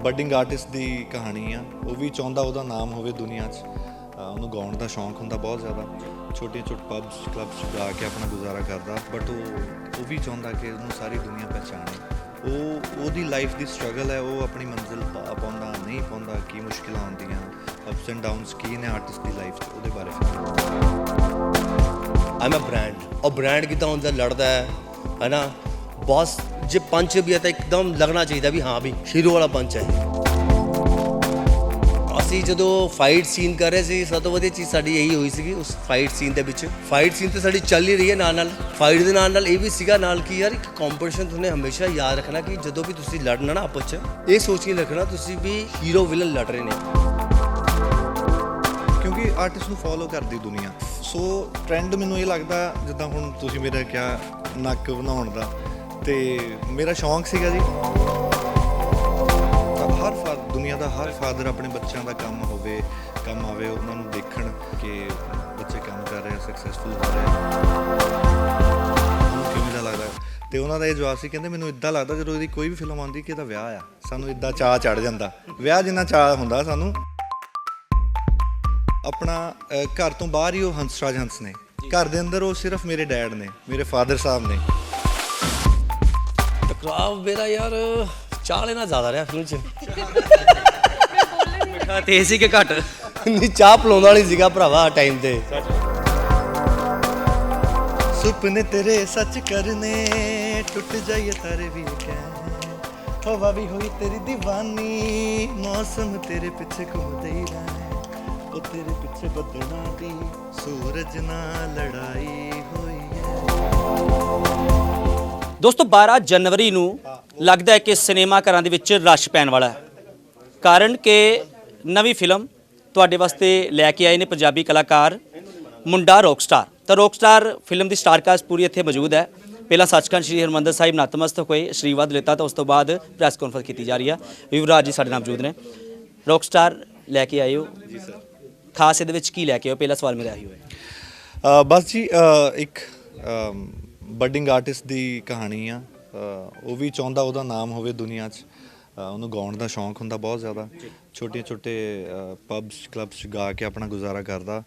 Budding artist ਦੀ ਕਹਾਣੀ ਆ, ਉਹ ਵੀ ਚਾਹੁੰਦਾ ਉਹਦਾ ਨਾਮ ਹੋਵੇ ਦੁਨੀਆ 'ਚ। ਉਹਨੂੰ ਗਾਉਣ ਦਾ ਸ਼ੌਂਕ ਹੁੰਦਾ ਬਹੁਤ ਜ਼ਿਆਦਾ। ਛੋਟੀਆਂ ਛੋਟ ਪਬਸ ਕਲੱਬਸ ਜਾ ਕੇ ਆਪਣਾ ਗੁਜ਼ਾਰਾ ਕਰਦਾ ਬਟ ਉਹ ਉਹ ਵੀ ਚਾਹੁੰਦਾ ਕਿ ਉਹਨੂੰ ਸਾਰੀ ਦੁਨੀਆ ਪਹਿਚਾਣੇ। ਉਹ, ਉਹਦੀ ਲਾਈਫ ਦੀ ਸਟਰਗਲ ਹੈ, ਉਹ ਆਪਣੀ ਮੰਜ਼ਿਲ ਪਾ, ਪਾਉਂਦਾ, ਨਹੀਂ ਪਾਉਂਦਾ, ਕੀ ਮੁਸ਼ਕਿਲਾਂ ਆਉਂਦੀਆਂ ਅਪਸ ਐਂਡ ਡਾਊਨਸ ਕੀ ਨੇ ਆਰਟਿਸਟ ਦੀ ਲਾਈਫ 'ਚ, ਉਹਦੇ ਬਾਰੇ। ਫਿਰ ਆਮ ਅ ਬ੍ਰਾਂਡ ਔਰ ਬ੍ਰਾਂਡ ਕਿਦਾਂ ਹੁੰਦਾ ਲੜਦਾ ਹੈ, ਹੈਨਾ? ਬॉस ਜੇ ਪੰਚ ਵੀ ਹੈ ਤਾਂ ਇੱਕਦਮ ਲੱਗਣਾ ਚਾਹੀਦਾ ਵੀ ਹਾਂ ਵੀ ਹੀਰੋ ਵਾਲਾ ਪੰਚ ਹੈ। ਅਸੀਂ ਜਦੋਂ ਫਾਈਟ ਸੀਨ ਕਰ ਰਹੇ ਸੀ, ਸਭ ਤੋਂ ਵਧੀਆ ਚੀਜ਼ ਸਾਡੀ ਇਹੀ ਹੋਈ ਸੀਗੀ ਉਸ ਫਾਈਟ ਸੀਨ ਦੇ ਵਿੱਚ। ਫਾਈਟ ਸੀਨ ਤੇ ਸਾਡੀ ਚੱਲ ਹੀ ਰਹੀ ਹੈ ਨਾਲ ਨਾਲ। ਫਾਈਟ ਦੇ ਨਾਲ ਨਾਲ ਇਹ ਵੀ ਸੀਗਾ ਨਾਲ ਕਿ ਯਾਰ ਇੱਕ ਕੰਪੀਟੀਸ਼ਨ ਤੁਹਾਨੂੰ ਹਮੇਸ਼ਾ ਯਾਦ ਰੱਖਣਾ ਕਿ ਜਦੋਂ ਵੀ ਤੁਸੀਂ ਲੜਨਾ ਨਾ ਆਪਸ 'ਚ, ਇਹ ਸੋਚ ਕੇ ਰੱਖਣਾ ਤੁਸੀਂ ਵੀ ਹੀਰੋ ਵਿਲਨ ਲੜ ਰਹੇ ਨੇ। ਕਿਉਂਕਿ ਆਰਟਿਸਟ ਨੂੰ ਫੋਲੋ ਕਰਦੀ ਦੁਨੀਆ। ਸੋ ਟ੍ਰੈਂਡ ਮੈਨੂੰ ਇਹ ਲੱਗਦਾ, ਜਿੱਦਾਂ ਹੁਣ ਤੁਸੀਂ ਮੇਰਾ ਕਿਹਾ ਨੱਕ ਬਣਾਉਣ ਦਾ ਤੇ ਮੇਰਾ ਸ਼ੌਂਕ ਸੀਗਾ ਜੀ। ਹਰ ਫਾ ਦੁਨੀਆ ਦਾ ਹਰ ਫਾਦਰ ਆਪਣੇ ਬੱਚਿਆਂ ਦਾ ਕੰਮ ਹੋਵੇ ਕੰਮ ਆਵੇ ਉਹਨਾਂ ਨੂੰ ਦੇਖਣ ਕਿ ਬੱਚੇ ਕੰਮ ਕਰ ਰਹੇ ਆ ਸਕਸੈਸਫੁਲ ਹੋ ਰਹੇ ਆ। ਕਿਵੇਂ ਦਾ ਲੱਗਦਾ? ਤੇ ਉਹਨਾਂ ਦਾ ਇਹ ਜਵਾਬ ਸੀ ਕਹਿੰਦੇ ਮੈਨੂੰ ਇਦਾਂ ਲੱਗਦਾ ਜਦੋਂ ਇਹਦੀ ਕੋਈ ਵੀ ਫਿਲਮ ਆਉਂਦੀ ਕਿ ਇਹਦਾ ਵਿਆਹ ਆ। ਸਾਨੂੰ ਇਦਾਂ ਚਾਹ ਚੜ ਜਾਂਦਾ। ਵਿਆਹ ਜਿੰਨਾ ਚਾਹ ਹੁੰਦਾ ਸਾਨੂੰ। ਆਪਣਾ ਘਰ ਤੋਂ ਬਾਹਰ ਹੀ ਉਹ ਹੰਸਰਾਜ ਹੰਸ ਨੇ। ਘਰ ਦੇ ਅੰਦਰ ਉਹ ਸਿਰਫ ਮੇਰੇ ਡੈਡ ਨੇ ਮੇਰੇ ਫਾਦਰ ਸਾਹਿਬ ਨੇ। ਟਕਰਾਵ ਮੇਰਾ ਯਾਰ ਚਾਹ ਲੈਣਾ ਜ਼ਿਆਦਾ ਰਿਹਾ ਫਿਲਮ 'ਚ। ਮਿੱਠਾ ਤੇਜ਼ ਸੀ ਕਿ ਘੱਟ। ਨਹੀਂ ਚਾਹ ਪਲਾਉਂਦਾ ਨਹੀਂ ਸੀਗਾ ਭਰਾਵਾ ਟਾਈਮ ਤੇ। ਸੁਪਨੇ ਤੇਰੇ ਸੱਚ ਕਰਨੇ ਟੁੱਟ ਜਾਈਏ ਤਾਰੇ ਵੀ ਕਹਿ। ਹਵਾ ਵੀ ਹੋਈ ਤੇਰੀ ਦੀਵਾਨੀ ਮੌਸਮ ਤੇਰੇ ਪਿੱਛੇ ਘੁੰਮਦੇ ਹੀ ਰਹਿ। ਉਹ ਤੇਰੇ ਪਿੱਛੇ ਬੱਦਲਾਂ ਦੀ ਸੂਰਜ ਨਾਲ ਲੜਾਈ ਹੋਈ ਹੈ। ਦੋਸਤੋ 12 ਜਨਵਰੀ ਨੂੰ ਲੱਗਦਾ ਹੈ ਕਿ ਸਿਨੇਮਾ ਘਰਾਂ ਦੇ ਵਿੱਚ ਰਸ਼ ਪੈਣ ਵਾਲਾ ਹੈ। ਕਾਰਨ ਕਿ ਨਵੀਂ ਫਿਲਮ ਤੁਹਾਡੇ ਵਾਸਤੇ ਲੈ ਕੇ ਆਏ ਨੇ ਪੰਜਾਬੀ ਕਲਾਕਾਰ ਮੁੰਡਾ ਰੌਕਸਟਾਰ। ਤਾਂ ਰੌਕਸਟਾਰ ਫਿਲਮ ਦੀ ਸਟਾਰਕਾਸਟ ਪੂਰੀ ਇੱਥੇ ਮੌਜੂਦ ਹੈ। ਪਹਿਲਾਂ ਸੱਚਖੰਡ ਸ੍ਰੀ ਹਰਮੰਦਰ ਸਾਹਿਬ ਨਤਮਸਤਕ ਹੋਏ ਆਸ਼ੀਰਵਾਦ ਲਿੱਤਾ ਤਾਂ ਉਸ ਤੋਂ ਬਾਅਦ ਪ੍ਰੈਸ ਕਾਨਫਰੰਸ ਕੀਤੀ ਜਾ ਰਹੀ ਹੈ। ਯੁਵਰਾਜ ਜੀ ਸਾਡੇ ਨਾਲ ਮੌਜੂਦ ਨੇ। ਰੌਕਸਟਾਰ ਲੈ ਕੇ ਆਏ ਹੋ। ਜੀ ਸਰ। ਖਾਸ ਇਹਦੇ ਵਿੱਚ ਕੀ ਲੈ ਕੇ ਆਏ ਹੋ? ਪਹਿਲਾ ਸਵਾਲ ਮੇਰਾ ਇਹੀ ਹੋਇਆ। ਬਸ ਜੀ ਇੱਕ ਬਡਿੰਗ ਆਰਟਿਸਟ ਦੀ ਕਹਾਣੀ ਆ। ਉਹ ਵੀ ਚਾਹੁੰਦਾ ਉਹਦਾ ਨਾਮ ਹੋਵੇ ਦੁਨੀਆ 'ਚ। ਉਹਨੂੰ ਗਾਉਣ ਦਾ ਸ਼ੌਂਕ ਹੁੰਦਾ ਬਹੁਤ ਜ਼ਿਆਦਾ। ਛੋਟੇ ਛੋਟੇ ਪਬਸ ਕਲੱਬਸ ਗਾ ਕੇ ਆਪਣਾ ਗੁਜ਼ਾਰਾ ਕਰਦਾ।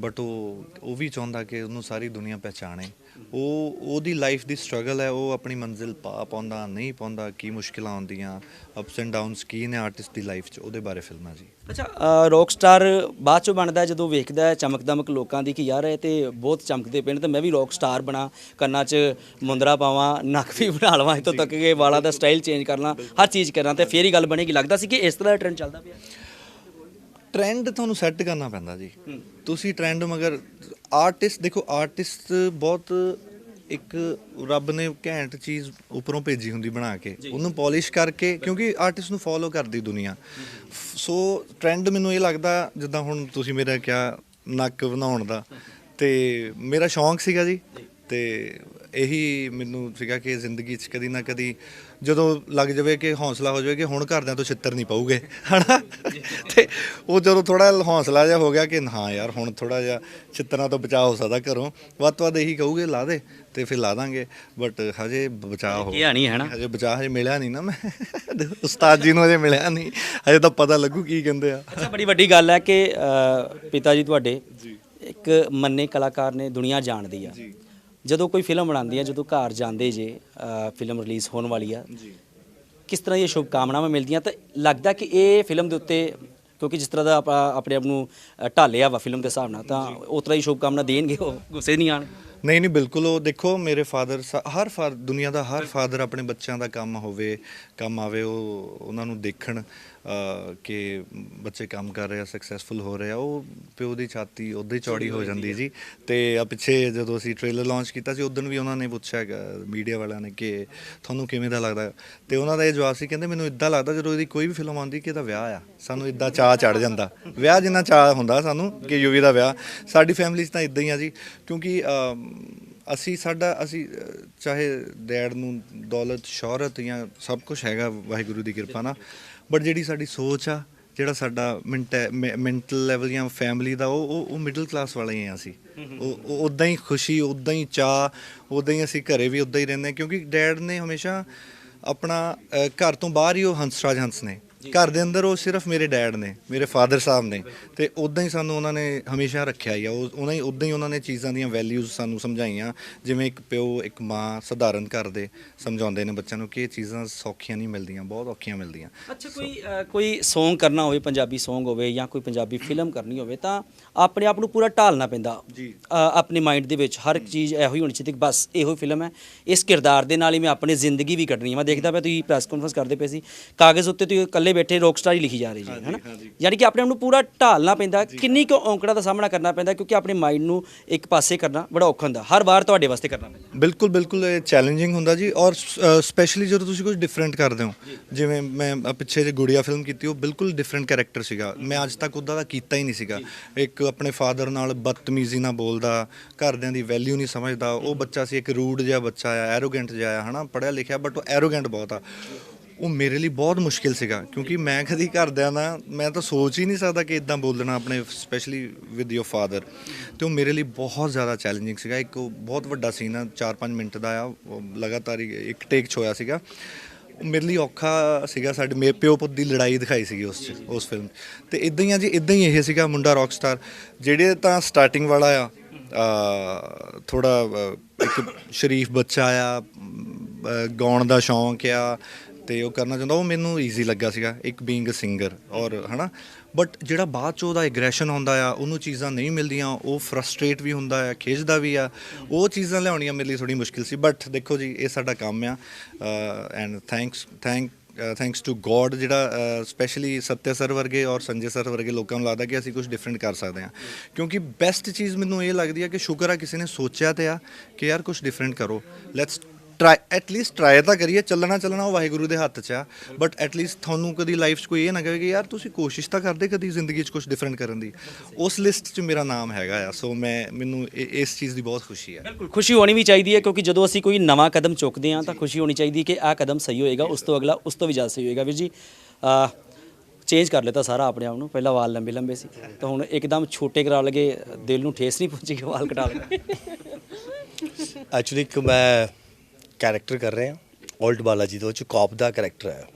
ਬਟ ਉਹ ਉਹ ਵੀ ਚਾਹੁੰਦਾ ਕਿ ਉਹਨੂੰ ਸਾਰੀ ਦੁਨੀਆ ਪਹਿਚਾਣੇ। ਉਹ ਉਹਦੀ ਲਾਈਫ ਦੀ ਸਟਰਗਲ ਹੈ ਉਹ ਆਪਣੀ ਮੰਜ਼ਿਲ ਪਾ ਪਾਉਂਦਾ ਨਹੀਂ ਪਾਉਂਦਾ ਕੀ ਮੁਸ਼ਕਿਲਾਂ ਆਉਂਦੀਆਂ ਅਪਸ ਐਂਡ ਡਾਊਨਸ ਕੀ ਨੇ ਆਰਟਿਸਟ ਦੀ ਲਾਈਫ 'ਚ ਉਹਦੇ ਬਾਰੇ ਫਿਲਮਾਂ ਜੀ। ਅੱਛਾ ਰੌਕਸਟਾਰ ਬਾਅਦ ਚੋਂ ਬਣਦਾ ਜਦੋਂ ਵੇਖਦਾ ਹੈ ਚਮਕ ਦਮਕ ਲੋਕਾਂ ਦੀ ਕਿ ਯਾਰ ਇਹ ਤੇ ਬਹੁਤ ਚਮਕਦੇ ਪਏ ਨੇ ਤੇ ਮੈਂ ਵੀ ਰੌਕਸਟਾਰ ਬਣਾ ਕੰਨਾਂ 'ਚ ਮੁੰਦਰਾ ਪਾਵਾਂ ਨੱਕ ਵੀ ਬਣਾ ਲਵਾਂ ਇੱਥੋਂ ਤੱਕ ਕਿ ਵਾਲਾਂ ਦਾ ਸਟਾਈਲ ਚੇਂਜ ਕਰਨਾ ਹਰ ਚੀਜ਼ ਕਰਾਂ ਤੇ ਫੇਰ ਹੀ ਗੱਲ ਬਣੇਗੀ। ਲੱਗਦਾ ਸੀ ਕਿ ਇਸ ਤਰ੍ਹਾਂ ਦਾ ਟ੍ਰੈਂਡ ਚੱਲਦਾ ਪਿਆ। ਟ੍ਰੈਂਡ ਤੁਹਾਨੂੰ ਸੈੱਟ ਕਰਨਾ ਪੈਂਦਾ ਜੀ। ਤੁਸੀਂ ਟ੍ਰੈਂਡ ਮਗਰ ਆਰਟਿਸਟ ਦੇਖੋ ਆਰਟਿਸਟ ਬਹੁਤ ਇੱਕ ਰੱਬ ਨੇ ਘੈਂਟ ਚੀਜ਼ ਉੱਪਰੋਂ ਭੇਜੀ ਹੁੰਦੀ ਬਣਾ ਕੇ। ਉਹਨੂੰ ਪਾਲਿਸ਼ ਕਰਕੇ ਕਿਉਂਕਿ ਆਰਟਿਸਟ ਨੂੰ ਫੋਲੋ ਕਰਦੀ ਦੁਨੀਆ। ਸੋ ਟ੍ਰੈਂਡ ਮੈਨੂੰ ਇਹ ਲੱਗਦਾ ਜਿੱਦਾਂ ਹੁਣ ਤੁਸੀਂ ਮੇਰਾ ਕਿਹਾ ਨੱਕ ਬਣਾਉਣ ਦਾ ਤੇ ਮੇਰਾ ਸ਼ੌਂਕ ਸੀਗਾ ਜੀ। ਤੇ ਇਹੀ ਮੈਨੂੰ ਸੀਗਾ ਕਿ ਜ਼ਿੰਦਗੀ 'ਚ ਕਦੀ ਨਾ ਕਦੀ ਜਦੋਂ ਲੱਗ ਜਾਵੇ ਕਿ ਹੌਸਲਾ ਹੋ ਜਾਵੇ ਕਿ ਹੁਣ ਘਰਦਿਆਂ ਤੋਂ ਛਿੱਤਰ ਨਹੀਂ ਪਾਉਗੇ ਹਨਾ? ਤੇ ਉਹ ਜਦੋਂ ਥੋੜਾ ਹੌਸਲਾ ਜਿਹਾ ਹੋ ਗਿਆ ਕਿ ਹਾਂ ਯਾਰ ਹੁਣ ਥੋੜਾ ਜਿਹਾ ਛਿੱਤਰਾਂ ਤੋਂ ਬਚਾਅ ਹੋ ਸਕਦਾ ਘਰੋਂ ਵੱਧ ਤੋਂ ਵੱਧ ਇਹੀ ਕਹੂਗੇ ਲਾ ਦੇ ਤੇ ਫਿਰ ਲਾ ਦਾਂਗੇ। ਬਟ ਹਜੇ ਬਚਾਅ ਹੋ ਇਹ ਨਹੀਂ ਹੈ ਨਾ ਹਜੇ ਬਚਾਅ ਹਜੇ ਮਿਲਿਆ ਨਹੀਂ ਨਾ ਮੈਂ। ਉਸਤਾਦ ਜੀ ਨੂੰ ਹਜੇ ਮਿਲਿਆ ਨਹੀਂ। ਹਜੇ ਤਾਂ ਪਤਾ ਲੱਗੂ ਕੀ ਕਹਿੰਦੇ ਆ। ਅੱਛਾ ਬੜੀ ਵੱਡੀ ਗੱਲ ਹੈ ਕਿ ਪਿਤਾ ਜੀ ਤੁਹਾਡੇ ਇੱਕ ਮੰਨੇ ਕਲਾਕਾਰ ਨੇ ਦੁਨੀਆ ਜਾਣਦੀ ਆ। ਜਦੋਂ ਕੋਈ ਫਿਲਮ ਬਣਾਉਂਦੀ ਹੈ ਜਦੋਂ ਘਰ ਜਾਂਦੇ ਜੇ ਫਿਲਮ ਰਿਲੀਜ਼ ਹੋਣ ਵਾਲੀ ਆ ਕਿਸ ਤਰ੍ਹਾਂ ਦੀਆਂ ਸ਼ੁਭ ਕਾਮਨਾਵਾਂ ਮਿਲਦੀਆਂ? ਤਾਂ ਲੱਗਦਾ ਕਿ ਇਹ ਫਿਲਮ ਦੇ ਉੱਤੇ ਕਿਉਂਕਿ ਜਿਸ ਤਰ੍ਹਾਂ ਦਾ ਆਪਾਂ ਆਪਣੇ ਆਪ ਨੂੰ ਢਾਲਿਆ ਵਾ ਫਿਲਮ ਦੇ ਹਿਸਾਬ ਨਾਲ ਤਾਂ ਉਸ ਤਰ੍ਹਾਂ ਹੀ ਸ਼ੁਭ ਕਾਮਨਾ ਦੇਣਗੇ ਉਹ? ਗੁੱਸੇ ਨਹੀਂ ਆਣ ਨਹੀਂ ਨਹੀਂ ਬਿਲਕੁਲ ਉਹ ਦੇਖੋ ਮੇਰੇ ਫਾਦਰ ਹਰ ਫਾਦਰ ਦੁਨੀਆ ਦਾ ਹਰ ਫਾਦਰ ਆਪਣੇ ਬੱਚਿਆਂ ਦਾ ਕੰਮ ਹੋਵੇ ਕੰਮ ਆਵੇ ਉਹ ਉਹਨਾਂ ਨੂੰ ਦੇਖਣ। ਕਿ ਬੱਚੇ ਕੰਮ ਕਰ ਰਹੇ ਆ ਸਕਸੈਸਫੁਲ ਹੋ ਰਹੇ ਆ ਉਹ ਪਿਓ ਦੀ ਛਾਤੀ ਉਦੋਂ ਹੀ ਚੌੜੀ ਹੋ ਜਾਂਦੀ ਜੀ। ਤੇ ਆ ਪਿੱਛੇ ਜਦੋਂ ਅਸੀਂ ਟ੍ਰੇਲਰ ਲਾਂਚ ਕੀਤਾ ਸੀ ਉਦੋਂ ਵੀ ਉਹਨਾਂ ਨੇ ਪੁੱਛਿਆ ਮੀਡੀਆ ਵਾਲਿਆਂ ਨੇ ਕਿ ਤੁਹਾਨੂੰ ਕਿਵੇਂ ਦਾ ਲੱਗਦਾ? ਤੇ ਉਹਨਾਂ ਦਾ ਇਹ ਜਵਾਬ ਸੀ ਕਹਿੰਦੇ ਮੈਨੂੰ ਇਦਾਂ ਲੱਗਦਾ ਜਦੋਂ ਇਹਦੀ ਕੋਈ ਵੀ ਫਿਲਮ ਆਉਂਦੀ ਕਿ ਇਹਦਾ ਵਿਆਹ ਆ। ਸਾਨੂੰ ਇਦਾਂ ਚਾਹ ਚੜ ਜਾਂਦਾ। ਵਿਆਹ ਜਿੰਨਾ ਚਾਹ ਹੁੰਦਾ ਸਾਨੂੰ ਕਿ ਯੂਵੀ ਦਾ ਵਿਆਹ। ਸਾਡੀ ਫੈਮਿਲੀ 'ਚ ਤਾਂ ਇਦਾਂ ਹੀ ਆ ਜੀ ਕਿਉਂਕਿ ਅਸੀਂ ਸਾਡਾ ਅਸੀਂ ਚਾਹੇ ਡੈਡ ਨੂੰ ਦੌਲਤ ਸ਼ੌਹਰਤ ਜਾਂ ਸਭ ਕੁਝ ਹੈਗਾ ਵਾਹਿਗੁਰੂ ਦੀ ਕਿਰਪਾ ਨਾਲ ਬਟ ਜਿਹੜੀ ਸਾਡੀ ਸੋਚ ਆ ਜਿਹੜਾ ਸਾਡਾ ਮੈਂਟਲ ਲੈਵਲ ਜਾਂ ਫੈਮਿਲੀ ਦਾ ਉਹ ਉਹ- ਮਿਡਲ ਕਲਾਸ ਵਾਲੇ ਹੀ ਆ ਅਸੀਂ। ਉਹ ਉਦਾਂ ਹੀ ਖੁਸ਼ੀ ਉਦਾਂ ਹੀ ਚਾਹ ਉਦਾਂ ਹੀ ਅਸੀਂ ਘਰੇ ਵੀ ਉਦਾਂ ਹੀ ਰਹਿੰਦੇ ਕਿਉਂਕਿ ਡੈਡ ਨੇ ਹਮੇਸ਼ਾ ਆਪਣਾ ਘਰ ਤੋਂ ਬਾਹਰ ਹੀ ਉਹ ਹੰਸਰਾਜ ਹੰਸ ਨੇ। ਘਰ ਦੇ ਅੰਦਰ ਉਹ ਸਿਰਫ ਮੇਰੇ ਡੈਡ ਨੇ ਮੇਰੇ ਫਾਦਰ ਸਾਹਿਬ ਨੇ। ਤੇ ਉਦਾਂ ਹੀ ਸਾਨੂੰ ਉਹਨਾਂ ਨੇ ਹਮੇਸ਼ਾ ਰੱਖਿਆ ਹੀ ਆ। ਉਹ ਉਹਨਾਂ ਹੀ ਉਦਾਂ ਹੀ ਉਹਨਾਂ ਨੇ ਚੀਜ਼ਾਂ ਦੀਆਂ ਵੈਲਿਊਜ਼ ਸਾਨੂੰ ਸਮਝਾਈਆਂ। ਜਿਵੇਂ ਇੱਕ ਪਿਓ ਇੱਕ ਮਾਂ ਸਧਾਰਨ ਘਰ ਦੇ ਸਮਝਾਉਂਦੇ ਨੇ ਬੱਚਿਆਂ ਨੂੰ ਕਿ ਇਹ ਚੀਜ਼ਾਂ ਸੌਖੀਆਂ ਨਹੀਂ ਮਿਲਦੀਆਂ ਬਹੁਤ ਔਖੀਆਂ ਮਿਲਦੀਆਂ। ਅੱਛਾ ਕੋਈ ਅ, ਕੋਈ Song ਕਰਨਾ ਹੋਵੇ ਪੰਜਾਬੀ Song ਹੋਵੇ ਜਾਂ ਕੋਈ ਪੰਜਾਬੀ ਫਿਲਮ ਕਰਨੀ ਹੋਵੇ ਤਾਂ ਆਪਣੇ ਆਪ ਨੂੰ ਪੂਰਾ ਢਾਲਣਾ ਪੈਂਦਾ। ਜੀ। ਆਪਣੇ ਮਾਈਂਡ ਦੇ ਵਿੱਚ ਹਰ ਇੱਕ ਚੀਜ਼ ਇਹੋ ਹੀ ਹੋਣੀ ਚਾਹੀਦੀ ਕਿ ਬਸ ਇਹੋ ਫਿਲਮ ਹੈ। ਇਸ ਕਿਰਦਾਰ ਦੇ ਨਾਲ ਹੀ ਮੈਂ ਆਪਣੀ ਜ਼ਿੰਦਗੀ ਵੀ ਕੱਢਣੀ ਹੈ। ਮੈਂ ਦੇਖਦਾ ਪਿਆ ਤੁਸੀਂ ਪ੍ਰੈਸ ਕਾਨਫਰੰਸ ਕਰਦੇ ਪਏ ਸੀ। ਕਾਗਜ਼ ਉੱਤੇ ਤੁਸੀਂ ਇਕੱਲੇ ਬੈਠੇ ਰੌਕ ਸਟਾਰ ਹੀ ਲਿਖੀ ਜਾ ਰਹੀ ਜੀ ਹੈਨਾ? ਯਾਨੀ ਕਿ ਆਪਣੇ ਆਪ ਨੂੰ ਪੂਰਾ ਢਾਲਣਾ ਪੈਂਦਾ ਕਿੰਨੀ ਕੁ ਔਂਕੜਾ ਦਾ ਸਾਹਮਣਾ ਕਰਨਾ ਪੈਂਦਾ ਕਿਉਂਕਿ ਆਪਣੇ ਮਾਈਂਡ ਨੂੰ ਇੱਕ ਪਾਸੇ ਕਰਨਾ ਬੜਾ ਔਖਾ ਹੁੰਦਾ। ਹਰ ਵਾਰ ਤੁਹਾਡੇ ਵਾਸਤੇ ਕਰਨਾ ਪੈਂਦਾ। ਬਿਲਕੁਲ ਬਿਲਕੁਲ ਇਹ ਚੈਲੰਜਿੰਗ ਹੁੰਦਾ ਜੀ। ਔਰ ਸਪੈਸ਼ਲੀ ਜਦੋਂ ਤੁਸੀਂ ਕੁਝ ਡਿਫਰੈਂਟ ਕਰਦੇ ਹੋ ਜਿਵੇਂ ਮੈਂ ਪਿੱਛੇ ਜੇ ਗੁੜੀਆ ਫਿਲਮ ਕੀਤੀ ਉਹ ਬਿਲਕੁਲ ਡਿਫਰੈਂਟ ਕੈਰੈਕਟਰ ਸੀਗਾ। ਮੈਂ ਅੱਜ ਤੱਕ ਉਹਦਾ ਦਾ ਕੀਤਾ ਹੀ ਨਹੀਂ ਸੀਗਾ। ਇੱਕ ਆਪਣੇ ਫਾਦਰ ਨਾਲ ਬਦਤਮੀਜ਼ੀ ਨਾਲ ਬੋਲਦਾ ਘਰਦਿਆਂ ਦੀ ਵੈਲਿਊ ਨਹੀਂ ਸਮਝਦਾ। ਉਹ ਬੱਚਾ ਸੀ ਇੱਕ ਰੂਡ ਜਿਹਾ ਬੱਚਾ ਆ ਐਰੋਗੈਂਟ ਜਿਹਾ ਆ ਹਨਾ? ਪੜਿਆ ਲਿਖਿਆ ਬਟ ਉਹ ਐਰੋਗੈਂਟ ਬਹੁਤ ਆ। ਉਹ ਮੇਰੇ ਲਈ ਬਹੁਤ ਮੁਸ਼ਕਿਲ ਸੀਗਾ, ਕਿਉਂਕਿ ਮੈਂ ਕਦੀ ਘਰਦਿਆਂ ਦਾ ਮੈਂ ਤਾਂ ਸੋਚ ਹੀ ਨਹੀਂ ਸਕਦਾ ਕਿ ਇਦਾਂ ਬੋਲਣਾ ਆਪਣੇ ਸਪੈਸ਼ਲੀ ਵਿਦ ਯੋਰ ਫਾਦਰ ਤੇ ਉਹ ਮੇਰੇ ਲਈ ਬਹੁਤ ਜ਼ਿਆਦਾ ਚੈਲੰਜਿੰਗ ਸੀਗਾ। ਇੱਕ ਉਹ ਬਹੁਤ ਵੱਡਾ ਸੀਨ ਆ 4-5 ਮਿੰਟ ਦਾ ਆ, ਉਹ ਲਗਾਤਾਰ ਇੱਕ ਟੇਕ ਚ ਹੋਇਆ ਸੀਗਾ। ਉਹ ਮੇਰੇ ਲਈ ਔਖਾ ਸੀਗਾ, ਸਾਡੇ ਮੇ ਪਿਓ ਪੁੱਤ ਦੀ ਲੜਾਈ ਦਿਖਾਈ ਸੀਗੀ ਉਸ ਚ, ਉਸ ਫਿਲਮ ਤੇ ਇਦਾਂ ਹੀ ਆ ਜੀ, ਇਦਾਂ ਹੀ ਇਹ ਸੀਗਾ ਮੁੰਡਾ ਰੌਕ ਸਟਾਰ ਜਿਹੜੇ ਤਾਂ ਸਟਾਰਟਿੰਗ ਵਾਲਾ ਆ ਥੋੜਾ ਇੱਕ ਸ਼ਰੀਫ ਬੱਚਾ ਆ ਗਾਉਣ ਦਾ ਸ਼ੌਂਕ ਆ ਤੇ ਉਹ ਕਰਨਾ ਚਾਹੁੰਦਾ, ਉਹ ਮੈਨੂੰ ਈਜ਼ੀ ਲੱਗਾ ਸੀਗਾ, ਇੱਕ ਬੀਇੰਗ ਅ ਸਿੰਗਰ ਔਰ ਹਨਾ। ਬਟ ਜਿਹੜਾ ਬਾਅਦ ਚ ਉਹਦਾ ਐਗਰੈਸ਼ਨ ਆਉਂਦਾ ਆ, ਉਹਨੂੰ ਚੀਜ਼ਾਂ ਨਹੀਂ ਮਿਲਦੀਆਂ, ਉਹ ਫਰਸਟ੍ਰੇਟ ਵੀ ਹੁੰਦਾ ਆ ਖਿੱਚਦਾ ਵੀ ਆ। ਉਹ ਚੀਜ਼ਾਂ ਲਿਆਉਣੀਆਂ ਮੇਰੇ ਲਈ ਥੋੜੀ ਮੁਸ਼ਕਿਲ ਸੀ ਬਟ ਦੇਖੋ ਜੀ, ਇਹ ਸਾਡਾ ਕੰਮ ਆ। And thanks thank thanks to God ਜਿਹੜਾ ਸਪੈਸ਼ਲੀ ਸਤਿਆ ਸਰ ਵਰਗੇ ਔਰ ਸੰਜੇ ਸਰ ਵਰਗੇ ਲੋਕਾਂ ਨੂੰ ਲੱਗਦਾ ਕਿ ਅਸੀਂ ਕੁਝ ਡਿਫਰੈਂਟ ਕਰ ਸਕਦੇ ਹਾਂ। ਕਿਉਂਕਿ ਬੈਸਟ ਚੀਜ਼ ਮੈਨੂੰ ਇਹ ਲੱਗਦੀ ਹੈ ਕਿ ਸ਼ੁਕਰ ਆ, ਕਿਸੇ ਨੇ ਸੋਚਿਆ ਤੇ ਆ ਕਿ ਯਾਰ ਕੁਝ ਡਿਫਰੈਂਟ ਕਰੋ। Let's try at least try ਤਾਂ ਕਰੀਏ ਚੱਲਣਾ ਚੱਲਣਾ ਉਹ ਵਾਹਿਗੁਰੂ ਦੇ ਹੱਥ 'ਚ ਆ। ਬਟ ਐਟ ਲੀਸਟ ਤੁਹਾਨੂੰ ਕਦੀ ਲਾਈਫ 'ਚ ਕੋਈ ਇਹ ਨਾ ਕਹੇ ਕਿ ਯਾਰ ਤੁਸੀਂ ਕੋਸ਼ਿਸ਼ ਤਾਂ ਕਰਦੇ ਕਦੀ ਜ਼ਿੰਦਗੀ 'ਚ ਕੁਝ ਡਿਫਰੈਂਟ ਕਰਨ ਦੀ। ਉਸ ਲਿਸਟ 'ਚ ਮੇਰਾ ਨਾਮ ਹੈਗਾ ਆ। ਸੋ ਮੈਂ ਮੈਨੂੰ ਇਸ ਚੀਜ਼ ਦੀ ਬਹੁਤ ਖੁਸ਼ੀ ਹੈ ਬਿਲਕੁਲ ਖੁਸ਼ੀ ਹੋਣੀ ਵੀ ਚਾਹੀਦੀ ਹੈ ਕਿਉਂਕਿ ਜਦੋਂ ਅਸੀਂ ਕੋਈ ਨਵਾਂ ਕਦਮ ਚੁੱਕਦੇ ਹਾਂ ਤਾਂ ਖੁਸ਼ੀ ਹੋਣੀ ਚਾਹੀਦੀ ਹੈ ਕਿ ਆਹ ਕਦਮ ਸਹੀ ਹੋਏਗਾ ਉਸ ਤੋਂ ਅਗਲਾ ਉਸ ਤੋਂ ਵੀ ਜ਼ਿਆਦਾ ਸਹੀ ਹੋਏਗਾ। ਵੀਰ ਜੀ ਚੇਂਜ ਕਰ ਲਿੱਤਾ ਸਾਰਾ ਆਪਣੇ ਆਪ ਨੂੰ। ਪਹਿਲਾਂ ਵਾਲ ਲੰਬੇ ਲੰਬੇ ਸੀ। ਤਾਂ ਹੁਣ ਇੱਕਦਮ ਛੋਟੇ ਕਰਾ ਲਗੇ ਦਿਲ ਨੂੰ ਠੇਸ ਨਹੀਂ ਪਹੁੰਚੀ ਕਿ ਵਾਲ ਕਟਾ ਲਗੇ ਐਕਚੁਅਲੀ ਇੱਕ ਮੈਂ ਕੈਰੈਕਟਰ ਕਰ ਰਿਹਾ 올ਡ ਬਾਲਾਜੀ ਦਾ ਉਹ ਚ ਕਾਪ ਦਾ ਕੈਰੈਕਟਰ ਹੈ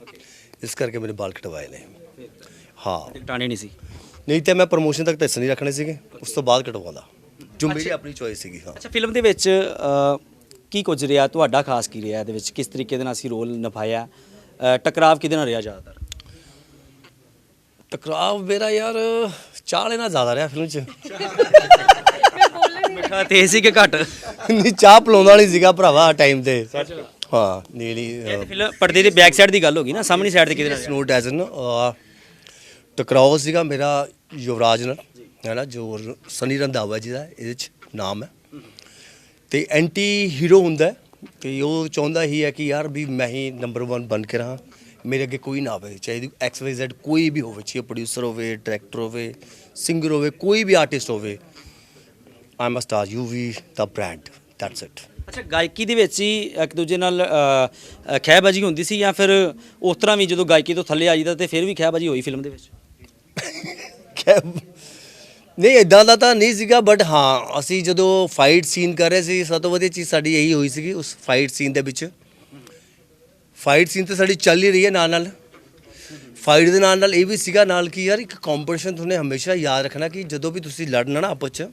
ਇਸ ਕਰਕੇ ਮੇਰੇ ਬਾਲ ਕਟਵਾਏ ਨੇ ਹਾਂ ਕਟਾਣੇ ਨਹੀਂ ਸੀ ਨਹੀਂ ਤੇ ਮੈਂ ਪ੍ਰੋਮੋਸ਼ਨ ਤੱਕ ਤਾਂ ਇਸ ਨਹੀਂ ਰੱਖਣੇ ਸੀਗੇ ਉਸ ਤੋਂ ਬਾਅਦ ਕਟਵਾਉਂਦਾ ਜੋ ਮੇਰੀ ਆਪਣੀ ਚੋਇਸ ਸੀਗੀ ਹਾਂ ਅੱਛਾ ਫਿਲਮ ਦੇ ਵਿੱਚ ਕੀ ਕੁਝ ਰਿਹਾ ਤੁਹਾਡਾ ਖਾਸ ਕੀ ਰਿਹਾ ਇਹਦੇ ਵਿੱਚ ਕਿਸ ਤਰੀਕੇ ਦੇ ਨਾਲ ਅਸੀਂ ਰੋਲ ਨਿਭਾਇਆ ਟਕਰਾਵ ਕਿਹਦੇ ਨਾਲ ਰਿਹਾ ਜ਼ਿਆਦਾਤਰ ਟਕਰਾਵ ਮੇਰਾ ਯਾਰ ਚਾਹ ਨਾਲ ਜ਼ਿਆਦਾ ਰਿਹਾ ਫਿਲਮ ਚ ਮਿੱਠਾ ਤੇਜ਼ ਸੀ ਕਿ ਘੱਟ? ਨਹੀਂ ਚਾਹ ਪਲਾਉਂਦਾ ਨਹੀਂ ਸੀਗਾ ਭਰਾਵਾ ਟਾਈਮ ਤੇ। ਹਾਂ ਨੀਲੀ ਫਿਲਮ ਪਰਦੇ ਦੇ ਬੈਕ ਸਾਈਡ ਦੀ ਗੱਲ ਹੋ ਗਈ ਨਾ ਸਾਹਮਣੀ ਸਾਈਡ ਤੇ ਕਿਹਦੇ ਨਾਲ? ਸਨੋ ਡੈਜ਼ਨ ਟਕਰਾਓ ਸੀਗਾ ਮੇਰਾ ਯੁਵਰਾਜ ਨਾਲ ਹੈ ਨਾ ਜੋ ਸਨੀ ਰੰਧਾਵਾ ਜੀ ਦਾ ਇਹਦੇ ਚ ਨਾਮ ਹੈ। ਤੇ ਐਂਟੀ ਹੀਰੋ ਹੁੰਦਾ ਕਿ ਉਹ ਚਾਹੁੰਦਾ ਹੀ ਹੈ ਕਿ ਯਾਰ ਵੀ ਮੈਂ ਹੀ ਨੰਬਰ 1 ਬਣ ਕੇ ਰਹਾ ਮੇਰੇ ਅੱਗੇ ਕੋਈ ਨਾ ਆਵੇ ਚਾਹੇ ਐਕਸ ਵਾਈ ਜ਼ੈਡ ਕੋਈ ਵੀ ਹੋਵੇ ਚਾਹੇ ਪ੍ਰੋਡਿਊਸਰ ਹੋਵੇ ਡਾਇਰੈਕਟਰ ਹੋਵੇ ਸਿੰਗਰ ਹੋਵੇ ਕੋਈ ਵੀ ਆਰਟਿਸਟ ਹੋਵੇ। I must R U V the brand that's it ਅੱਛਾ ਗਾਇਕੀ ਦੇ ਵਿੱਚ ਹੀ ਇੱਕ ਦੂਜੇ ਨਾਲ ਅ, ਅ, ਖਹਿਬਾਜੀ ਹੁੰਦੀ ਸੀ ਜਾਂ ਫਿਰ ਉਸ ਤਰ੍ਹਾਂ ਵੀ ਜਦੋਂ ਗਾਇਕੀ ਤੋਂ ਥੱਲੇ ਆ ਜਾਂਦਾ ਤੇ ਫਿਰ ਵੀ ਖਹਿਬਾਜੀ ਹੋਈ ਫਿਲਮ ਦੇ ਵਿੱਚ? ਨਹੀਂ ਇਦਾਂ ਦਾ ਤਾਂ ਨਹੀਂ ਸੀਗਾ ਬਟ ਹਾਂ ਅਸੀਂ ਜਦੋਂ ਫਾਈਟ ਸੀਨ ਕਰ ਰਹੇ ਸੀ ਸਭ ਤੋਂ ਵਧੀਆ ਚੀਜ਼ ਸਾਡੀ ਇਹੀ ਹੋਈ ਸੀਗੀ ਉਸ ਫਾਈਟ ਸੀਨ ਦੇ ਵਿੱਚ। ਫਾਈਟ ਸੀਨ ਤੇ ਸਾਡੀ ਚੱਲ ਹੀ ਰਹੀ ਹੈ ਨਾਲ ਨਾਲ ਫਾਈਟ ਦੇ ਨਾਲ ਨਾਲ ਇਹ ਵੀ ਸੀਗਾ ਨਾਲ ਕਿ ਯਾਰ ਇੱਕ ਕੰਪੀਟੀਸ਼ਨ ਤੁਹਾਨੂੰ ਹਮੇਸ਼ਾ ਯਾਦ ਰੱਖਣਾ ਕਿ ਜਦੋਂ ਵੀ ਤੁਸੀਂ ਲੜਨਾ ਨਾ ਆਪਸ ਚ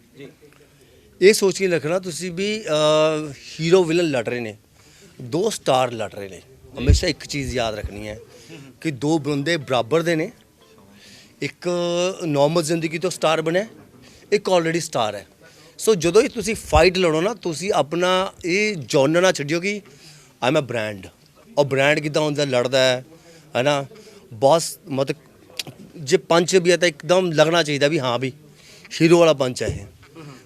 ਇਹ ਸੋਚ ਕੇ ਰੱਖਣਾ ਤੁਸੀਂ ਵੀ ਹੀਰੋ ਵਿਲਨ ਲੜ ਰਹੇ ਨੇ। ਦੋ ਸਟਾਰ ਲੜ ਰਹੇ ਨੇ। ਹਮੇਸ਼ਾ ਇੱਕ ਚੀਜ਼ ਯਾਦ ਰੱਖਣੀ ਹੈ ਕਿ ਦੋ ਬੰਦੇ ਬਰਾਬਰ ਦੇ ਨੇ। ਇੱਕ ਨਾਰਮਲ ਜ਼ਿੰਦਗੀ ਤੋਂ ਸਟਾਰ ਬਣਿਆ, ਇੱਕ ਆਲਰੇਡੀ ਸਟਾਰ ਹੈ। ਸੋ ਜਦੋਂ ਹੀ ਤੁਸੀਂ ਫਾਈਟ ਲੜੋ ਨਾ, ਤੁਸੀਂ ਆਪਣਾ ਇਹ ਜਾਣਨਾ ਨਾ ਛੱਡਿਓ ਕਿ ਆਈ ਐਮ ਅ ਬ੍ਰਾਂਡ ਔਰ ਬ੍ਰਾਂਡ ਕਿਦਾਂ ਹੁੰਦਾ, ਲੜਦਾ ਹੈ, ਹੈਨਾ? ਬੌਸ ਮਤਲਬ ਜੇ ਪੰਚ ਵੀ ਹੈ ਤਾਂ ਇੱਕਦਮ ਲੱਗਣਾ ਚਾਹੀਦਾ ਵੀ ਹਾਂ ਵੀ ਹੀਰੋ ਵਾਲਾ ਪੰਚ ਹੈ ਇਹ।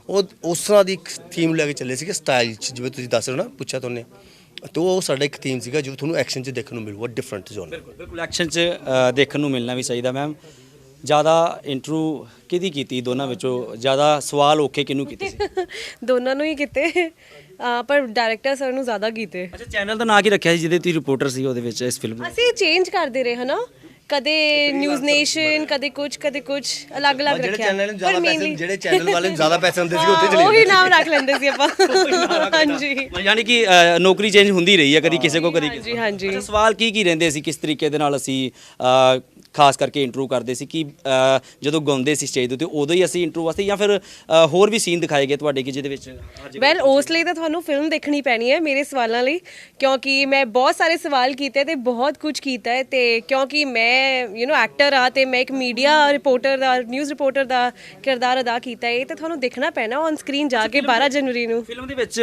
ਉਹ ਉਸ ਤਰ੍ਹਾਂ ਦੀ ਇੱਕ ਥੀਮ ਲੈ ਕੇ ਚੱਲੇ ਸੀਗੇ ਸਟਾਈਲ ਚ ਜਿਵੇਂ ਤੁਸੀਂ ਦੱਸ ਰਹੇ ਹੋ ਨਾ ਪੁੱਛਿਆ ਤੁਹਾਨੂੰ ਤਾਂ ਉਹ ਸਾਡਾ ਇੱਕ ਥੀਮ ਸੀਗਾ ਜੋ ਤੁਹਾਨੂੰ ਐਕਸ਼ਨ 'ਚ ਦੇਖਣ ਨੂੰ ਮਿਲੂਗਾ ਡਿਫਰੈਂਟ ਜ਼ੋਨ ਬਿਲਕੁਲ ਬਿਲਕੁਲ ਐਕਸ਼ਨ 'ਚ ਦੇਖਣ ਨੂੰ ਮਿਲਣਾ ਵੀ ਚਾਹੀਦਾ ਮੈਮ ਜ਼ਿਆਦਾ ਇੰਟਰਵਿਊ ਕਿਹਦੀ ਕੀਤੀ ਦੋਨਾਂ ਵਿੱਚੋਂ? ਜ਼ਿਆਦਾ ਸਵਾਲ ਔਖੇ ਕਿਹਨੂੰ ਕੀਤੇ ਸੀ? ਦੋਨਾਂ ਨੂੰ ਹੀ ਕੀਤੇ। ਪਰ ਡਾਇਰੈਕਟਰ ਸਰ ਨੂੰ ਜ਼ਿਆਦਾ ਕੀਤੇ। ਅੱਛਾ ਚੈਨਲ ਦਾ ਨਾਂ ਕੀ ਰੱਖਿਆ ਸੀ ਜਿਹਦੇ ਤੁਸੀਂ ਰਿਪੋਰਟਰ ਸੀ ਉਹਦੇ ਵਿੱਚ ਇਸ ਫਿਲਮ ਅਸੀਂ ਚੇਂਜ ਕਰਦੇ ਰਹੇ ਹਨਾ? ਕਦੇ ਨਿਊਜ਼ ਨੇਸ਼ਨ ਕਦੇ ਕੁਝ ਕਦੇ ਕੁਝ ਅਲੱਗ-ਅਲੱਗ ਜਿਹੜੇ ਰੱਖਿਆ। ਚੈਨਲ ਨੂੰ ਜ਼ਿਆਦਾ ਪਰ ਪੈਸੇ mainly- ਜਿਹੜੇ ਚੈਨਲ ਵਾਲੇ ਨੂੰ ਜ਼ਿਆਦਾ ਪੈਸੇ ਹੁੰਦੇ ਸੀ ਉੱਥੇ ਚਲੇ ਉਹੀ ਨਾਮ ਰੱਖ ਲੈਂਦੇ ਸੀ ਆਪਾਂ। ਹਾਂਜੀ। ਯਾਨੀ ਕਿ ਅ, ਨੌਕਰੀ ਚੇਂਜ ਹੁੰਦੀ ਰਹੀ ਹੈ ਕਦੀ ਕਿਸੇ ਕੋ ਕਦੀ ਕਿਸੇ ਹਾਂਜੀ, ਕੋਲ। ਹਾਂਜੀ। ਅੱਛਾ ਸਵਾਲ ਕੀ ਕੀ ਰਹਿੰਦੇ ਸੀ? ਕਿਸ ਤਰੀਕੇ ਦੇ ਨਾਲ ਅਸੀਂ ਅ, ਖਾਸ ਕਰਕੇ ਇੰਟਰੋ ਕਰਦੇ ਸੀ ਕਿ ਜਦੋਂ ਗਾਉਂਦੇ ਸੀ ਸਟੇਜ ਦੇ ਉੱਤੇ ਉਦੋਂ ਹੀ ਅਸੀਂ ਇੰਟਰੋ ਵਾਸਤੇ ਜਾਂ ਫਿਰ ਹੋਰ ਵੀ ਸੀਨ ਦਿਖਾਏ ਗਏ ਤੁਹਾਡੇ ਕਿ ਜਿਹਦੇ ਵਿੱਚ ਵੈਲ ਉਸ ਲਈ ਤਾਂ ਤੁਹਾਨੂੰ ਫਿਲਮ ਦੇਖਣੀ ਪੈਣੀ ਹੈ ਮੇਰੇ ਸਵਾਲਾਂ ਲਈ ਕਿਉਂਕਿ ਮੈਂ ਬਹੁਤ ਸਾਰੇ ਸਵਾਲ ਕੀਤੇ ਤੇ ਬਹੁਤ ਕੁਝ ਕੀਤਾ ਹੈ ਤੇ ਕਿਉਂਕਿ ਮੈਂ ਯੂ نو ਐਕਟਰ ਆ ਤੇ ਮੈਂ ਇੱਕ ਮੀਡੀਆ ਰਿਪੋਰਟਰ ਦਾ ਨਿਊਜ਼ ਰਿਪੋਰਟਰ ਦਾ ਕਿਰਦਾਰ ਅਦਾ ਕੀਤਾ ਹੈ ਇਹ ਤਾਂ ਤੁਹਾਨੂੰ ਦੇਖਣਾ ਪੈਣਾ ਔਨ ਸਕਰੀਨ ਜਾ ਕੇ 12 ਜਨਵਰੀ ਨੂੰ। ਫਿਲਮ ਦੇ ਵਿੱਚ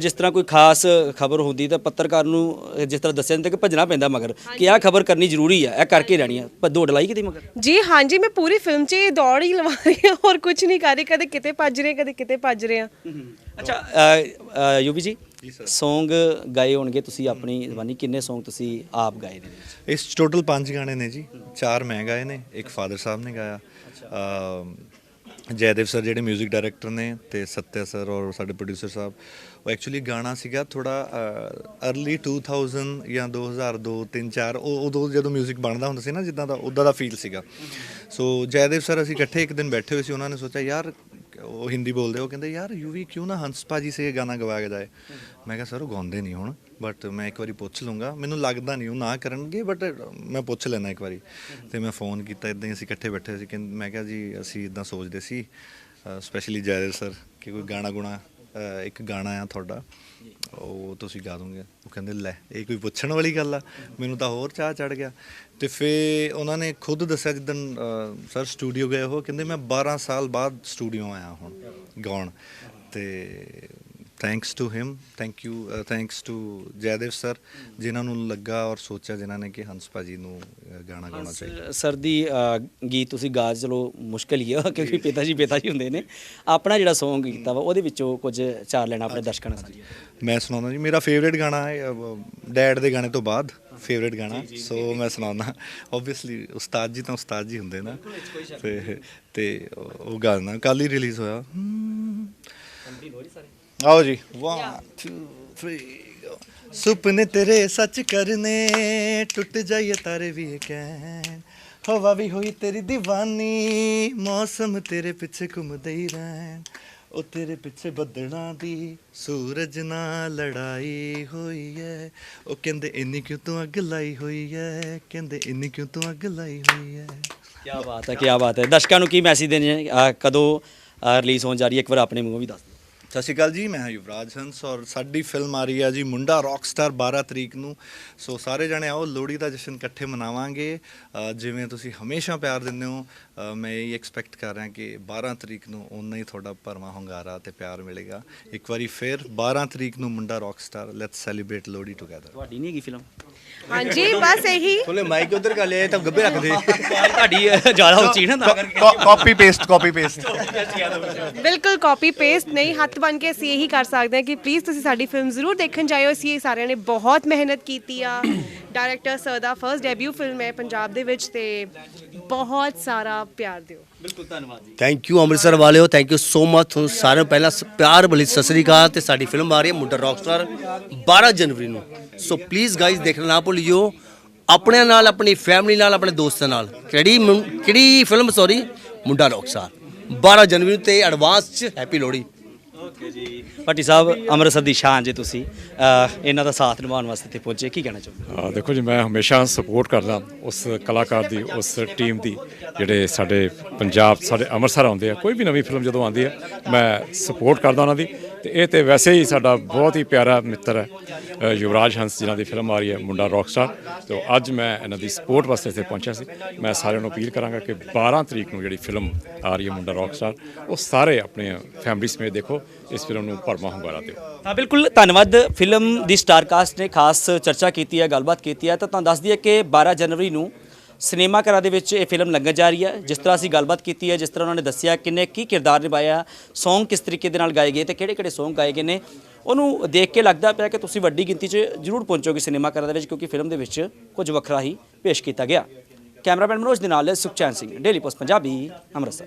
ਜਿਸ ਤਰ੍ਹਾਂ ਕੋਈ ਖਾਸ ਖਬਰ ਹੁੰਦੀ ਤਾਂ ਪੱਤਰਕਾਰ ਨੂੰ ਜਿਸ ਤਰ੍ਹਾਂ ਦੱਸਿਆ ਜਾਂਦਾ ਕਿ ਭੱਜਣਾ ਪੈਂਦਾ ਮਗਰ ਕਿ ਆਹ ਖਬਰ ਕਰਨੀ ਜ਼ਰੂਰੀ ਹੈ ਇਹ ਕਰਕੇ ਰਹਿਣੀ ਹੈ ਦੌੜ ਲਾਈ ਕਿਤੇ ਮਗਰ? ਜੀ ਹਾਂਜੀ ਮੈਂ ਪੂਰੀ ਫਿਲਮ 'ਚ ਇਹ ਦੌੜ ਹੀ ਲਵਾ ਰਹੀ ਹਾਂ ਹੋਰ ਕੁਝ ਨਹੀਂ ਕਰ ਰਹੀ ਕਦੇ ਕਿਤੇ ਭੱਜ ਰਹੇ ਕਦੇ ਕਿਤੇ ਭੱਜ ਰਹੇ ਹਾਂ। ਅੱਛਾ ਯੂਵੀ ਜੀ Song ਗਾਏ ਹੋਣਗੇ ਤੁਸੀਂ ਆਪਣੀ ਜ਼ਬਾਨੀ ਕਿੰਨੇ Song ਤੁਸੀਂ ਆਪ ਗਾਏ ਵਿੱਚ ਇਸ 'ਚ ਟੋਟਲ 5 ਗਾਣੇ ਨੇ ਜੀ ਚਾਰ ਮੈਂ ਗਾਏ ਨੇ ਇੱਕ ਫਾਦਰ ਸਾਹਿਬ ਨੇ ਗਾਇਆ। ਜੈਦੇਵ ਸਰ ਜਿਹੜੇ 뮤직 ਡਾਇਰੈਕਟਰ ਨੇ ਤੇ ਸੱਤਿਆ ਸਰ ਔਰ ਸਾਡੇ ਪ੍ਰੋਡਿਊਸਰ ਸਾਹਿਬ। ਉਹ ਐਕਚੁਅਲੀ ਗਾਣਾ ਸੀਗਾ ਥੋੜਾ ਅਰਲੀ 2000 ਜਾਂ 2002 3 4 ਉਹ, ਉਦੋਂ ਜਦੋਂ 뮤직 ਬਣਦਾ ਹੁੰਦਾ ਸੀ ਨਾ, ਜਿੱਦਾਂ ਦਾ ਉਦਾਂ ਦਾ ਫੀਲ ਸੀਗਾ। ਸੋ ਜੈਦੇਵ ਸਰ ਅਸੀਂ ਇਕੱਠੇ ਇੱਕ ਦਿਨ ਬੈਠੇ ਹੋਏ ਸੀ, ਉਹਨਾਂ ਨੇ ਸੋਚਿਆ, ਯਾਰ, ਉਹ ਹਿੰਦੀ ਬੋਲਦੇ ਉਹ ਕਹਿੰਦੇ, ਯਾਰ, ਯੂ ਵੀ ਕਿਉਂ ਨਾ ਹੰਸ ਭਾਜੀ ਸੇ ਇਹ ਗਾਣਾ ਗਵਾਇਆ ਜਾਏ? ਮੈਂ ਕਿਹਾ ਸਰ ਉਹ ਗਾਉਂਦੇ ਨਹੀਂ ਹੁਣ ਬਟ ਮੈਂ ਇੱਕ ਵਾਰੀ ਪੁੱਛ ਲੂੰਗਾ ਮੈਨੂੰ ਲੱਗਦਾ ਨਹੀਂ, ਉਹ ਨਾ ਕਰਨਗੇ ਬਟ ਮੈਂ ਪੁੱਛ ਲੈਣਾ ਇੱਕ ਵਾਰੀ। ਤੇ ਮੈਂ ਫੋਨ ਕੀਤਾ ਇਦਾਂ ਹੀ ਅਸੀਂ ਇਕੱਠੇ ਬੈਠੇ ਸੀ ਕਿ ਮੈਂ ਕਿਹਾ, ਜੀ, ਅਸੀਂ ਇਦਾਂ ਸੋਚਦੇ ਸੀ ਸਪੈਸ਼ਲੀ ਜੈਦੇਵ ਸਰ ਕਿ ਕੋਈ ਗਾਣਾ ਗੁਣਾ ਇੱਕ ਗਾਣਾ ਆ ਤੁਹਾਡਾ, ਉਹ ਤੁਸੀਂ ਗਾ ਦੋਗੇ। ਉਹ ਕਹਿੰਦੇ, ਲੈ, ਇਹ ਕੋਈ ਪੁੱਛਣ ਵਾਲੀ ਗੱਲ ਆ? ਮੈਨੂੰ ਤਾਂ ਹੋਰ ਚਾਹ ਚੜ ਗਿਆ। ਤੇ ਫੇ ਉਹਨਾਂ ਨੇ ਖੁਦ ਦੱਸਿਆ ਜਿੱਦਣ ਸਰ ਸਟੂਡੀਓ ਗਏ ਉਹ, ਕਹਿੰਦੇ ਮੈਂ 12 ਸਾਲ ਬਾਅਦ ਸਟੂਡੀਓ ਆਇਆ ਹੁਣ ਗਾਉਣ। ਤੇ thanks to him thank you thanks to Jaidev sir ਜਿਨ੍ਹਾਂ ਨੂੰ ਲੱਗਾ ਔਰ ਸੋਚਿਆ ਜਿਨ੍ਹਾਂ ਨੇ ਕਿ ਹੰਸ ਭਾਜੀ ਨੂੰ ਗਾਣਾ ਗਾਉਣਾ ਚਾਹੀਦਾ। ਸਰ ਦੀ ਗੀਤ ਤੁਸੀਂ ਗਾ ਚਲੋ ਮੁਸ਼ਕਲ ਹੀ ਆ ਕਿਉਂਕਿ ਪਿਤਾ ਜੀ ਪਿਤਾ ਜੀ ਹੁੰਦੇ ਨੇ। ਆਪਣਾ ਜਿਹੜਾ Song ਕੀਤਾ ਵਾ ਉਹਦੇ ਵਿੱਚੋਂ ਕੁਝ ਚਾਰ ਲੈਣਾ ਆਪਣੇ ਦਰਸ਼ਕਾਂ ਨਾਲ ਮੈਂ ਸੁਣਾਉਂਦਾ ਜੀ ਮੇਰਾ ਫੇਵਰੇਟ ਗਾਣਾ ਹੈ ਡੈਡ ਦੇ ਗਾਣੇ ਤੋਂ ਬਾਅਦ ਫੇਵਰੇਟ ਗਾਣਾ। ਸੋ ਮੈਂ ਸੁਣਾਉਂਦਾ ਓਬਵੀਅਸਲੀ ਉਸਤਾਦ ਜੀ ਤਾਂ ਉਸਤਾਦ ਜੀ ਹੁੰਦੇ ਨਾ। ਤੇ ਤੇ ਉਹ ਗਾਣਾ ਕੱਲ ਹੀ ਰਿਲੀਜ਼ ਹੋਇਆ। ਆਓ ਜੀ। 1 2 3 ਸੁਪਨੇ ਤੇਰੇ ਸੱਚ ਕਰਨੇ ਟੁੱਟ ਜਾਈਏ ਤਾਰੇ ਵੀ ਕਹਿਣ। ਹਵਾ ਵੀ ਹੋਈ ਤੇਰੀ دیਵਾਨੀ ਮੌਸਮ ਤੇਰੇ ਪਿੱਛੇ ਘੁੰਮਦੇ ਹੀ ਰਹਿਣ। ਉਹ ਤੇਰੇ ਪਿੱਛੇ ਬੱਦਲਾਂ ਦੀ ਸੂਰਜ ਨਾਲ ਲੜਾਈ ਹੋਈ ਐ। ਉਹ ਕਹਿੰਦੇ ਇੰਨੀ ਕਿਉਂ ਤੂੰ ਅੱਗ ਲਾਈ ਹੋਈ ਐ? ਕਹਿੰਦੇ ਇੰਨੀ ਕਿਉਂ ਤੂੰ ਅੱਗ ਲਾਈ ਹੋਈ ਐ? ਕੀ ਬਾਤ ਹੈ ਕੀ ਬਾਤ ਹੈ ਦਰਸ਼ਕਾਂ ਨੂੰ ਕੀ ਮੈਸੇਜ ਦੇਣੇ ਕਦੋਂ ਰਿਲੀਜ਼ ਹੋਣ ਜਾ ਰਹੀ ਹੈ? ਇੱਕ ਵਾਰ ਆਪਣੇ ਮੂੰਹੋਂ ਵੀ ਦੱਸ ਸਤਿ ਸ਼੍ਰੀ ਅਕਾਲ ਜੀ ਮੈਂ ਹਾਂ ਯੁਵਰਾਜ ਹੰਸ ਔਰ ਸਾਡੀ ਫਿਲਮ ਆ ਰਹੀ ਹੈ ਜੀ ਮੁੰਡਾ ਰੌਕਸਟਾਰ 12 ਤਰੀਕ ਨੂੰ। ਸੋ ਸਾਰੇ ਜਣੇ ਆਓ ਲੋਹੜੀ ਦਾ ਜਸ਼ਨ ਇਕੱਠੇ ਮਨਾਵਾਂਗੇ। ਅ, ਜਿਵੇਂ ਤੁਸੀਂ ਹਮੇਸ਼ਾ ਪਿਆਰ ਦਿੰਦੇ ਹੋ ਅ, ਮੈਂ ਇਹ ਐਕਸਪੈਕਟ ਕਰ ਰਿਹਾ ਕਿ 12 ਤਰੀਕ ਨੂੰ ਓਨਾ ਹੀ ਤੁਹਾਡਾ ਭਰਵਾਂ ਹੁੰਗਾਰਾ ਤੇ ਪਿਆਰ ਮਿਲੇਗਾ। ਇੱਕ ਵਾਰੀ ਫਿਰ 12 ਤਰੀਕ ਨੂੰ ਮੁੰਡਾ rockstar let's celebrate Lohri together ਤੁਹਾਡੀ ਨਹੀਂ ਹੈਗੀ ਫਿਲਮ? ਹਾਂਜੀ ਬਸ ਇਹੀ। ਉਹਨੇ ਮਾਈਕ ਉਧਰ ਕਰ ਲਿਆ ਇਹ ਤਾਂ ਗੱਬੇ ਰੱਖਦੇ। ਤੁਹਾਡੀ ਜ਼ਿਆਦਾ ਉੱਚੀ ਨਾ ਤਾਂ ਕਰਕੇ। ਕਾਪੀ ਪੇਸਟ ਕਾਪੀ ਪੇਸਟ ਬਿਲਕੁਲ ਕਾਪੀ ਪੇਸਟ ਨਹੀਂ ਹੱਥ ਬਨ ਕੇ ਅਸੀਂ ਇਹੀ ਕਰ ਸਕਦੇ ਹਾਂ ਕਿ ਪਲੀਜ਼ ਤੁਸੀਂ ਸਾਡੀ ਫਿਲਮ ਜ਼ਰੂਰ ਦੇਖਣ ਜਾਇਓ। ਅਸੀਂ ਸਾਰਿਆਂ ਨੇ ਬਹੁਤ ਮਿਹਨਤ ਕੀਤੀ ਆ। ਡਾਇਰੈਕਟਰ ਸਰ ਦਾ ਫਰਸਟ ਡੈਬਿਊ ਫਿਲਮ ਹੈ ਪੰਜਾਬ ਦੇ ਵਿੱਚ ਤੇ ਬਹੁਤ ਸਾਰਾ ਪਿਆਰ ਦਿਓ। ਬਿਲਕੁਲ ਧੰਨਵਾਦ ਜੀ। ਥੈਂਕ ਯੂ ਅੰਮ੍ਰਿਤਸਰ ਵਾਲਿਓ। ਥੈਂਕ ਯੂ ਸੋ ਮਚ ਤੁਹਾਨੂੰ ਸਾਰਿਆਂ ਨੂੰ। ਪਹਿਲਾਂ ਸ- ਪਿਆਰ ਭਲੀ ਸਤਿ ਸ੍ਰੀ ਅਕਾਲ ਤੇ ਸਾਡੀ ਫਿਲਮ ਆ ਰਹੀ ਹੈ ਮੁੰਡਾ ਰੌਕਸਟਾਰ 12 ਜਨਵਰੀ ਨੂੰ। ਸੋ ਪਲੀਜ਼ ਗਾਇਜ਼ ਦੇਖਣਾ ਨਾ ਭੁੱਲਿਓ। ਆਪਣਿਆਂ ਨਾਲ ਆਪਣੀ ਫੈਮਿਲੀ ਨਾਲ ਆਪਣੇ ਦੋਸਤਾਂ ਨਾਲ। ਕਿਹੜੀ ਮੁੰ- ਕਿਹੜੀ ਫਿਲਮ ਸੌਰੀ ਮੁੰਡਾ ਰੌਕਸਟਾਰ 12 ਜਨਵਰੀ ਨੂੰ ਤੇ ਐਡਵਾਂਸ ਚ ਹੈਪੀ ਲੋਹੜੀ। ਓਕੇ ਜੀ। ਭੱਟੀ ਸਾਹਿਬ ਅੰਮ੍ਰਿਤਸਰ ਦੀ ਸ਼ਾਨ ਜੇ ਤੁਸੀਂ ਅ, ਇਹਨਾਂ ਦਾ ਸਾਥ ਨਿਭਾਉਣ ਵਾਸਤੇ ਇੱਥੇ ਪਹੁੰਚੇ ਕੀ ਕਹਿਣਾ ਚਾਹੁੰਦੇ ਅਹ ਦੇਖੋ ਜੀ ਮੈਂ ਹਮੇਸ਼ਾ ਸਪੋਰਟ ਕਰਦਾ ਉਸ ਕਲਾਕਾਰ ਦੀ ਉਸ ਟੀਮ ਦੀ ਜਿਹੜੇ ਸਾਡੇ ਪੰਜਾਬ ਸਾਡੇ ਅੰਮ੍ਰਿਤਸਰ ਆਉਂਦੇ ਆ ਕੋਈ ਵੀ ਨਵੀਂ ਫਿਲਮ ਜਦੋਂ ਆਉਂਦੀ ਹੈ ਮੈਂ ਸਪੋਰਟ ਕਰਦਾ ਉਹਨਾਂ ਦੀ। ਤੇ ਇਹ ਤੇ ਵੈਸੇ ਹੀ ਸਾਡਾ ਬਹੁਤ ਹੀ ਪਿਆਰਾ ਮਿੱਤਰ ਹੈ ਯੁਵਰਾਜ ਹੰਸ ਜਿਨ੍ਹਾਂ ਦੀ ਫਿਲਮ ਆ ਰਹੀ ਹੈ, ਮੁੰਡਾ ਰੌਕਸਟਾਰ। ਤੇ ਅੱਜ ਮੈਂ ਇਹਨਾਂ ਦੀ ਸਪੋਰਟ ਵਾਸਤੇ ਇੱਥੇ ਪਹੁੰਚਿਆ ਸੀ। ਮੈਂ ਸਾਰਿਆਂ ਨੂੰ ਅਪੀਲ ਕਰਾਂਗਾ ਕਿ 12 ਤਰੀਕ ਨੂੰ ਜਿਹੜੀ ਫਿਲਮ ਆ ਰਹੀ ਹੈ, ਮੁੰਡਾ ਰੌਕਸਟਾਰ, ਉਹ ਸਾਰੇ ਆਪਣੇ ਫੈਮਿਲੀ ਸਮੇਤ ਦੇਖੋ, ਇਸ ਫਿਲਮ ਨੂੰ ਭਰਮਾ ਹੁੰਗਾਰਾ ਦਿਓ। ਹਾਂ, ਬਿਲਕੁਲ, ਧੰਨਵਾਦ। ਫਿਲਮ ਦੀ ਸਟਾਰ ਕਾਸਟ ਨੇ ਖਾਸ ਚਰਚਾ ਕੀਤੀ ਹੈ, ਗੱਲਬਾਤ ਕੀਤੀ ਹੈ। ਤਾਂ ਤੁਹਾਨੂੰ ਦੱਸ ਦਈਏ ਕਿ 12 ਜਨਵਰੀ ਨੂੰ ਸਿਨੇਮਾ ਘਰਾਂ ਦੇ ਵਿੱਚ ਇਹ ਫਿਲਮ ਲੱਗਣ ਜਾ ਰਹੀ ਹੈ। ਜਿਸ ਤਰ੍ਹਾਂ ਅਸੀਂ ਗੱਲਬਾਤ ਕੀਤੀ ਹੈ, ਜਿਸ ਤਰ੍ਹਾਂ ਉਹਨਾਂ ਨੇ ਦੱਸਿਆ ਕਿੰਨੇ ਕੀ ਕਿਰਦਾਰ ਨਿਭਾਇਆ, Song ਕਿਸ ਤਰੀਕੇ ਦੇ ਨਾਲ ਗਾਏ ਗਏ ਤੇ ਕਿਹੜੇ-ਕਿਹੜੇ Song ਗਾਏ ਗਏ ਨੇ, ਉਹਨੂੰ ਦੇਖ ਕੇ ਲੱਗਦਾ ਪਿਆ ਕਿ ਤੁਸੀਂ ਵੱਡੀ ਗਿਣਤੀ 'ਚ ਜ਼ਰੂਰ ਪਹੁੰਚੋਗੇ ਸਿਨੇਮਾ ਘਰਾਂ ਦੇ ਵਿੱਚ ਕਿਉਂਕਿ ਫਿਲਮ ਦੇ ਵਿੱਚ ਕੁਝ ਵੱਖਰਾ ਹੀ ਪੇਸ਼ ਕੀਤਾ ਗਿਆ। ਕੈਮਰਾਮੈਨ ਮਨੋਜ ਦੇ ਨਾਲ ਸੁਖਚੈਨ ਸਿੰਘ ਡੇਲੀ ਪੋਸਟ ਪੰਜਾਬੀ, ਅੰਮ੍ਰਿਤਸਰ।